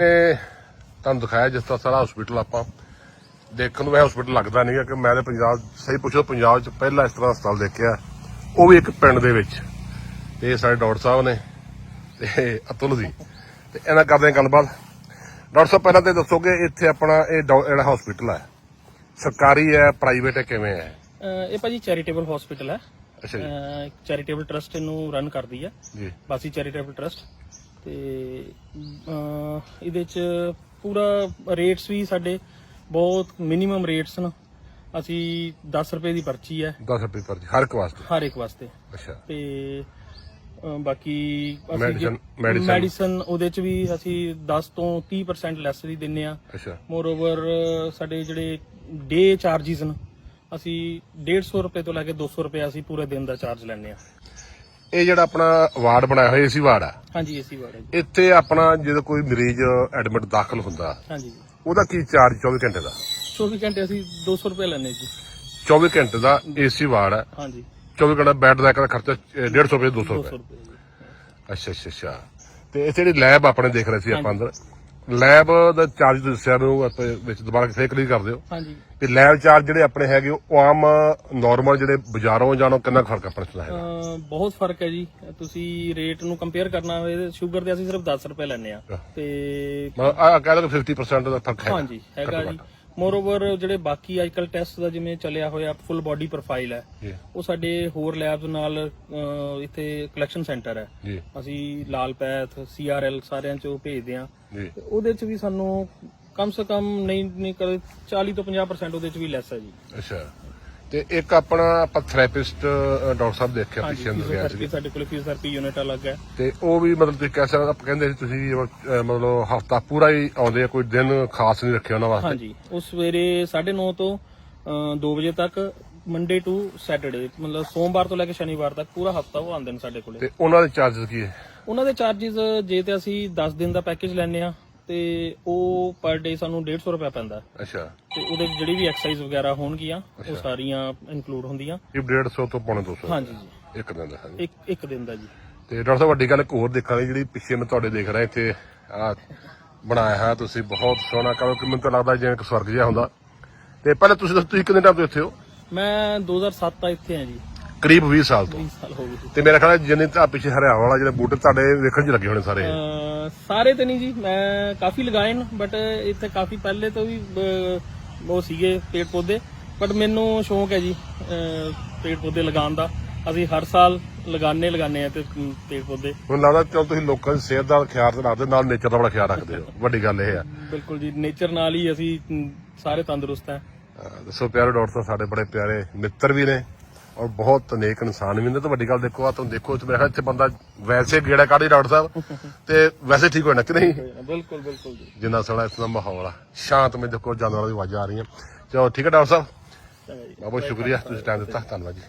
ਨੇ ਤੁਹਾਨੂੰ ਦਿਖਾਇਆ ਜਿਸ ਤਰ੍ਹਾਂ ਸਾਰਾ ਹਸਪੀਟਲ ਆਪਾਂ ਦੇਖਣ ਨੂੰ ਇਹ ਹਸਪੀਟਲ ਲੱਗਦਾ ਨਹੀਂ ਕਿ ਮੈਂ ਤੇ ਪੰਜਾਬ ਸਹੀ ਪੁੱਛੋ ਪੰਜਾਬ 'ਚ ਪਹਿਲਾ ਇਸ ਤਰ੍ਹਾਂ ਹਸਪਤਾਲ ਦੇਖਿਆ। ਉਹ ਵੀ ਇੱਕ ਪਿੰਡ ਦੇ ਵਿੱਚ। ਤੇ ਸਾਡੇ ਡਾਕਟਰ ਸਾਹਿਬ ਨੇ ਤੇ ਅਤੁਲ ਜੀ। ਤੇ ਇਹਨਾਂ ਕਰਦੇ ਹਾਂ ਗੱਲਬਾਤ। ਡਾਕਟਰ ਸਾਹਿਬ ਪਹਿਲਾਂ ਤੇ ਦੱਸੋਗੇ ਇੱਥੇ ਆਪਣਾ ਇਹ ਜਿਹੜਾ ਹਸਪੀਟਲ ਹੈ ਸਰਕਾਰੀ ਹੈ ਪ੍ਰਾਈਵੇਟ ਹੈ ਕਿਵੇਂ ਹੈ? ਇਹ ਭਾਜੀ ਚੈਰੀਟੇਬਲ ਹਸਪੀਟਲ ਹੈ। ਅੱਛਾ ਜੀ। ਚੈਰੀਟੇਬਲ ਟਰਸਟ ਇਹਨੂੰ ਰਨ ਕਰਦੀ ਹੈ ਜੀ। ਬਾਸੀ ਚੈਰੀਟੇਬਲ ਟਰਸਟ ਤੇ ਇਹਦੇ ਚ ਪੂਰਾ ਰੇਟਸ ਵੀ ਸਾਡੇ ਬਹੁਤ ਮਿਨੀਮਮ ਰੇਟਸ ਨੇ। ਅਸੀਂ 10 ਰੁਪਏ ਦੀ ਪਰਚੀ ਹੈ। 10 ਰੁਪਏ ਪਰ ਹਰ ਇੱਕ ਵਾਸਤੇ? ਹਰ ਇੱਕ ਵਾਸਤੇ। ਅੱਛਾ। ਤੇ ਬਾਕੀ Medicine- medicine- ਮੈਡੀਸਨ ਉਹਦੇ ਚ ਵੀ ਅਸੀਂ 10 ਤੋਂ 30% ਲੈਸ ਵੀ ਦਿੰਨੇ ਆ। ਅੱਛਾ। ਮੋਰ ਓਵਰ ਸਾਡੇ ਜਿਹੜੇ ਡੇ ਚਾਰजेस ਨੇ ਅਸੀਂ 150 ਰੁਪਏ ਤੋਂ ਲੈ ਕੇ 200 ਰੁਪਏ ਅਸੀਂ ਪੂਰੇ ਦਿਨ ਦਾ ਚਾਰਜ ਲੈਂਦੇ ਆ। ਇਹ ਜਿਹੜਾ ਆਪਣਾ ਵਾਰਡ ਬਣਾਇਆ ਹੋਇਆ ਏਸੀ ਵਾਰਡ ਆ। ਹਾਂਜੀ ਏਸੀ ਵਾਰਡ ਹੈ ਜੀ। ਇੱਥੇ ਆਪਣਾ ਜਦੋਂ ਕੋਈ ਮਰੀਜ਼ ਐਡਮਿਟ ਦਾਖਲ ਹੁੰਦਾ ਹਾਂਜੀ ਜੀ। ਉਹਦਾ ਕੀ ਚਾਰਜ 24 ਘੰਟੇ ਦਾ? 24 ਘੰਟੇ ਅਸੀਂ 200 ਰੁਪਏ ਲੈਂਦੇ ਜੀ। 24 ਘੰਟੇ ਦਾ ਏਸੀ ਵਾਰਡ ਹੈ ਹਾਂਜੀ। 24 ਘੰਟੇ ਬੈੱਡ ਦਾ ਇੱਕ ਖਰਚਾ ਅਹ, 150 ਰੁਪਏ 200 200 ਰੁਪਏ। ਰੁਪਏ ਜੀ। ਅੱਛਾ ਅੱਛਾ ਅੱਛਾ। ਤੇ ਇਹ ਜਿਹੜੀ ਲੈਬ ਆਪਣੇ ਦੇਖ ਰਹੇ ਸੀ ਆਪਾਂ ਅੰਦਰ? ਲੈਬ ਦਾ ਚਾਰਜ ਦੱਸਿਆ ਮੈਨੂੰ ਆਪਾਂ ਵਿੱਚ ਦੁਬਾਰਾ ਕਿਸੇ ਕਲੀਅਰ ਕਰ ਦਿਓ। ਹਾਂਜੀ। ਤੇ ਲੈਬ ਚਾਰਜ ਜਿਹੜੇ ਆਪਣੇ ਹੈਗੇ ਉਹ ਆਮ ਨਾਰਮਲ ਜਿਹੜੇ ਬਾਜ਼ਾਰੋਂ ਜਾਣੋ ਕਿੰਨਾ ਫ਼ਰਕ ਆਪਣੇ ਚ ਹੈਗਾ? ਅਹ ਬਹੁਤ ਫ਼ਰਕ ਹੈ ਜੀ। ਤੁਸੀਂ ਰੇਟ ਨੂੰ ਕੰਪੇਅਰ ਕਰਨਾ ਹੋਵੇ ਸ਼ੂਗਰ ਦੇ ਅਸੀਂ ਸਿਰਫ 10 ਰੁਪਏ ਲੈਂਦੇ ਆ ਤੇ ਮਤਲਬ ਆ ਕਹਿ ਲਓ ਕਿ 50% ਦਾ ਫ਼ਰਕ ਹੈ ਹਾਂਜੀ ਹੈਗਾ ਜੀ। ਮੋਰ ਓਵਰ ਜਿਹੜੇ ਬਾਕੀ ਅੱਜਕੱਲ ਟੈਸਟ ਦਾ ਜਿਵੇਂ ਚੱਲਿਆ ਹੋਇਆ ਫੁੱਲ ਬਾਡੀ ਪ੍ਰੋਫਾਈਲ ਹੈ ਉਹ ਸਾਡੇ ਹੋਰ ਲੈਬਸ ਨਾਲ ਅਹ, ਇੱਥੇ ਕਲੈਕਸ਼ਨ ਸੈਂਟਰ ਹੈ। ਜੀ। ਅਸੀਂ ਲਾਲ ਪੈਥ ਸੀਆਰਐਲ ਸਾਰਿਆਂ ਚ ਭੇਜਦੇ ਆ ਜੀ। ਉਹਦੇ ਚ ਵੀ ਸਾਨੂੰ ਕਮ ਸੇ ਕਮ ਨਹੀਂ ਨਹੀਂ ਕਰੇ 40 ਤੋਂ 50% ਉਹਦੇ ਚ ਵੀ ਲੈਸ ਹੈ ਜੀ। ਅੱਛਾ। ਤੇ ਇੱਕ ਆਪਣਾ ਆਪਾਂ ਡਾਕਟਰ ਸਾਹਿਬ ਦੇਖਿਆ ਸੀ ਸਾਡੇ ਕੋਲ ਫਿਜ਼ੀਓਥੈਰੇਪੀ ਯੂਨਿਟ ਅਲੱਗ ਹੈ। ਤੇ ਉਹ ਵੀ ਮਤਲਬ ਤੁਸੀਂ ਕਹਿ ਸਕਦੇ ਆਪਾਂ ਕਹਿੰਦੇ ਸੀ ਤੁਸੀਂ ਮਤਲਬ ਹਫਤਾ ਪੂਰਾ ਹੀ ਆਉਂਦੇ ਆ ਕੋਈ ਦਿਨ ਖਾਸ ਨਹੀਂ ਰੱਖਿਆ ਉਹਨਾਂ ਵਾਸਤੇ। ਹਾਂਜੀ ਉਹ ਸਵੇਰੇ 9:30 ਤੋਂ 2 ਵਜੇ ਤੱਕ ਮੰਡੇ ਟੂ ਸੈਟਰਡੇ ਮਤਲਬ ਸੋਮਵਾਰ ਤੋਂ ਲੈ ਕੇ ਸ਼ਨੀਵਾਰ ਤੱਕ ਪੂਰਾ ਹਫਤਾ ਉਹ ਆਉਂਦੇ ਨੇ ਸਾਡੇ ਕੋਲੇ। ਤੇ ਉਹਨਾਂ ਦੇ ਚਾਰजेस ਕੀ ਹੈ? ਉਹਨਾਂ ਦੇ ਚਾਰजेस ਜੇ ਤੇ ਅਸੀਂ 10 ਦਿਨ ਦਾ ਪੈਕੇਜ ਲੈਣੇ ਆ ਤੇ ਉਹ ਪਰ ਡੇ ਸਾਨੂੰ 150 ਰੁਪਏ ਪੈਂਦਾ ਅੱਛਾ। ਤੇ ਉਹਦੇ ਜਿਹੜੀ ਵੀ ਐਕਸਰਸਾਈਜ਼ ਵਗੈਰਾ ਹੋਣਗੀਆਂ ਉਹ ਸਾਰੀਆਂ ਇਨਕਲੂਡ ਹੁੰਦੀਆਂ। ਇਹ 150 ਤੋਂ ਪੌਣੇ 200 ਹਾਂਜੀ ਜੀ। ਇੱਕ ਦਿਨ ਦਾ ਹਾਂਜੀ। ਇੱਕ ਇੱਕ ਦਿਨ ਦਾ ਜੀ। ਤੇ ਡਾਕਟਰ ਸਾਹਿਬ ਵੱਡੀ ਗੱਲ ਇੱਕ ਹੋਰ ਦੇਖਣ ਵਾਲੀ ਜਿਹੜੀ ਪਿੱਛੇ ਮੈਂ ਤੁਹਾਡੇ ਦੇਖ ਰਿਹਾ ਇੱਥੇ ਆ ਬਣਾਇਆ ਹੈ ਤੁਸੀਂ ਬਹੁਤ ਸੋਹਣਾ ਕਰੋ ਕਿ ਮੈਨੂੰ ਤਾਂ ਲੱਗਦਾ ਜਿਵੇਂ ਇੱਕ ਸਵਰਗ ਜਿਹਾ ਹੁੰਦਾ। ਤੇ ਪਹਿਲਾਂ ਤੁਸੀਂ ਦੱਸੋ ਤੁਸੀਂ ਕਿੰਨੇ ਟਾਈਮ ਤੋਂ ਇੱਥੇ ਹੋ? ਮੈਂ 2007 ਤੋਂ ਇੱਥੇ ਆ ਜੀ। ਕਰੀਬ 20 ਸਾਲ ਤੋਂ। 20 ਸਾਲ ਹੋ ਗਏ। ਜੀ ਤੇ ਮੇਰਾ ਖਿਆਲ ਹੈ ਜਿੰਨੇ ਤਾਂ ਪਿੱਛੇ ਹਰਿਆਣਾ ਵਾਲਾ ਜਿਹੜੇ ਬੂਟੇ ਤੁਹਾਡੇ ਵੇਖਣ 'ਚ ਲੱਗੇ ਹੋਣੇ ਸਾਰੇ। ਇਹ। ਅਹ ਸਾਰੇ ਤੇ ਨਹੀਂ ਜੀ ਮੈਂ ਕਾਫੀ ਲਗਾਏ ਨੇ ਬਟ ਇੱਥੇ ਕਾਫੀ ਪਹਿਲੇ ਤੋਂ ਵੀ ਅਹ, ਉਹ ਸੀਗੇ ਪੇੜ ਪੌਦੇ। ਬਟ ਮੈਨੂੰ ਸ਼ੌਂਕ ਹੈ ਜੀ ਅਹ, ਪੇੜ ਪੌਦੇ ਲਗਾਉਣ ਦਾ। ਅਸੀਂ ਹਰ ਸਾਲ ਲਗਾਣੇ ਲਗਾਣੇ ਆ ਤੇ ਅਮ, ਪੇੜ ਪੌਦੇ। ਮੈਨੂੰ ਲੱਗਦਾ ਚਲ ਤੁਸੀਂ ਲੋਕਾਂ ਦੀ ਸਿਹਤ ਦਾ ਖਿਆਲ ਤੇ ਰੱਖਦੇ ਨਾਲ ਨੇਚਰ ਦਾ ਬੜਾ ਖਿਆਲ ਰੱਖਦੇ ਹੋ। ਵੱਡੀ ਗੱਲ ਇਹ ਆ ਬਿਲਕੁਲ ਜੀ ਨੇਚਰ ਨਾਲ ਹੀ ਅਸੀਂ ਅਮ, ਸਾਰੇ ਤੰਦਰੁਸਤ ਹੈ। ਅਹ ਦੱਸੋ ਪਿਆਰੇ ਡਾਕਟਰ ਸਾਹਿਬ ਸਾਡੇ ਬੜੇ ਪਿਆਰੇ ਮਿੱਤਰ ਵੀ ਨੇ। ਔਰ ਬਹੁਤ ਨੇਕ ਇਨਸਾਨ ਵੀ ਨੇ। ਤੇ ਵੱਡੀ ਗੱਲ ਦੇਖੋ ਆ ਤੁਹਾਨੂੰ ਦੇਖੋ ਮੇਰੇ ਖਿਆਲ ਇੱਥੇ ਬੰਦਾ ਵੈਸੇ ਗੇੜਾ ਕੱਢੀ ਡਾਕਟਰ ਸਾਹਿਬ। ਤੇ ਵੈਸੇ ਠੀਕ ਹੋਣਾ ਕਿ ਨਹੀਂ? ਬਿਲਕੁਲ ਬਿਲਕੁਲ ਜਿੰਨਾ ਸੋਹਣਾ ਇਸ ਦਾ ਮਾਹੌਲ ਆ। ਸ਼ਾਂਤ ਮੇ ਦੇਖੋ ਜਾਨਵਰਾਂ ਦੀ ਆਵਾਜ਼ਾਂ ਆ ਰਹੀਆਂ ਚਲੋ ਠੀਕ ਹੈ ਡਾਕਟਰ ਸਾਹਿਬ। ਬਹੁਤ ਸ਼ੁਕਰੀਆ ਤੁਸੀਂ ਟਾਈਮ ਦਿੱਤਾ। ਧੰਨਵਾਦ ਜੀ।